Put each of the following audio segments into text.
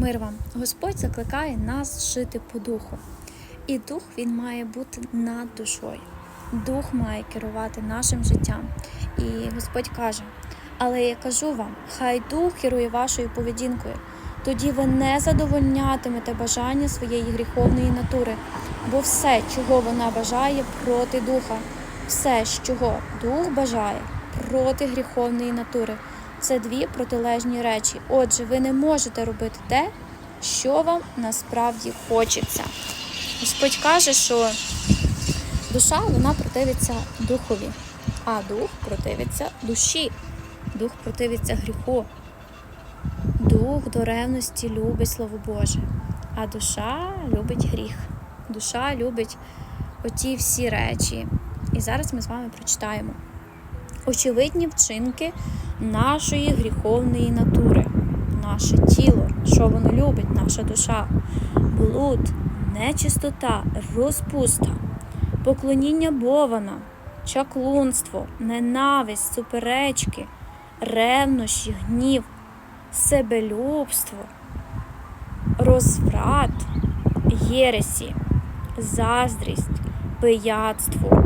Мир вам. Господь закликає нас жити по духу. І дух він має бути над душою. Дух має керувати нашим життям. І Господь каже: Але я кажу вам, хай дух керує вашою поведінкою. Тоді ви не задовольнятимете бажання своєї гріховної натури, бо все, чого вона бажає, проти духа, все, чого дух бажає, проти гріховної натури. Це дві протилежні речі. Отже, ви не можете робити те, що вам насправді хочеться. Господь каже, що душа вона противиться духові, а дух противиться душі, дух противиться гріху. Дух до ревності любить Слово Боже, а душа любить гріх. Душа любить оті всі речі. І зараз ми з вами прочитаємо очевидні вчинки нашої гріховної натури, наше тіло, що воно любить, наша душа, блуд, нечистота, розпуста, поклоніння Бована, чаклунство, ненависть, суперечки, ревнощі, гнів, себелюбство, розврат, єресі, заздрість, пияцтво,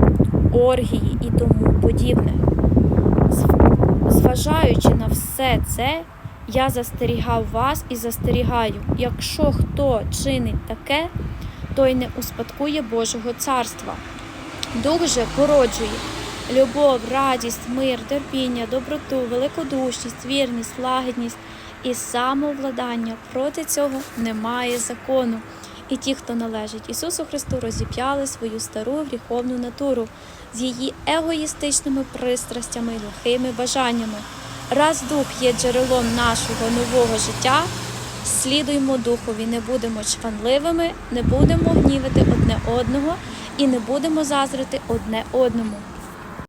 оргії і тому подібне. Зважаючи на все це, я застерігав вас і застерігаю, якщо хто чинить таке, той не успадкує Божого царства. Дух же породжує любов, радість, мир, терпіння, доброту, великодушність, вірність, лагідність і самовладання. Проти цього немає закону. І ті, хто належить Ісусу Христу, розіп'яли свою стару гріховну натуру з її егоїстичними пристрастями і лихими бажаннями. Раз дух є джерелом нашого нового життя, слідуймо духові, не будемо чванливими, не будемо гнівити одне одного і не будемо зазрити одне одному.